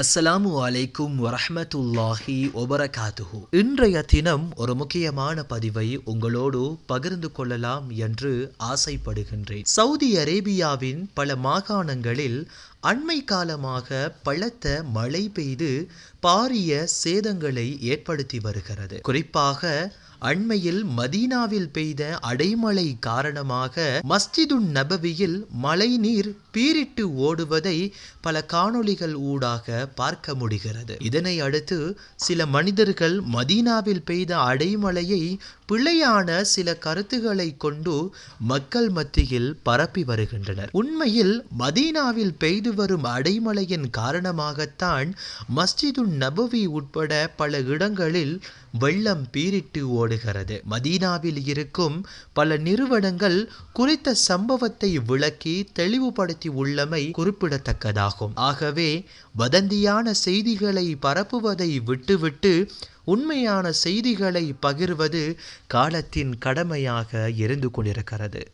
அஸ்ஸலாமு அலைக்கும் வரஹ்மத்துல்லாஹி ஒபரகாத்துஹு இன்றைய தினம் ஒரு முக்கியமான பதிவை உங்களோடு பகிர்ந்து கொள்ளலாம் என்று ஆசைப்படுகின்றேன். சவுதி அரேபியாவின் பல மாகாணங்களில் அண்மை காலமாக பலத்த மழை பெய்து பாரிய சேதங்களை ஏற்படுத்தி வருகிறது. குறிப்பாக அண்மையில் மதீனாவில் பெய்த அடைமழை காரணமாக மஸ்ஜிதுன் நபவியில் மழைநீர் பீரிட்டு ஓடுவதை பல காணொளிகள் ஊடாக பார்க்க முடிகிறது. இதனை அடுத்து சில மனிதர்கள் மதீனாவில் பெய்த அடைமழையை பிழையான சில கருத்துக்களை கொண்டு மக்கள் மத்தியில் பரப்பி வருகின்றனர். உண்மையில் மதீனாவில் பெய்து வரும் அடைமழையின் காரணமாகத்தான் மஸ்ஜிதுன் நபுவி உட்பட பல இடங்களில் வெள்ளம் பீரிட்டு ஓடுகிறது. மதீனாவில் இருக்கும் பல நிறுவனங்கள் குறித்த சம்பவத்தை விளக்கி தெளிவுபடுத்தி உள்ளமை குறிப்பிடத்தக்கதாகும். ஆகவே வதந்தியான செய்திகளை பரப்புவதை விட்டுவிட்டு உண்மையான செய்திகளை பகிர்வது காலத்தின் கடமையாக இருந்து கொண்டிருக்கிறது.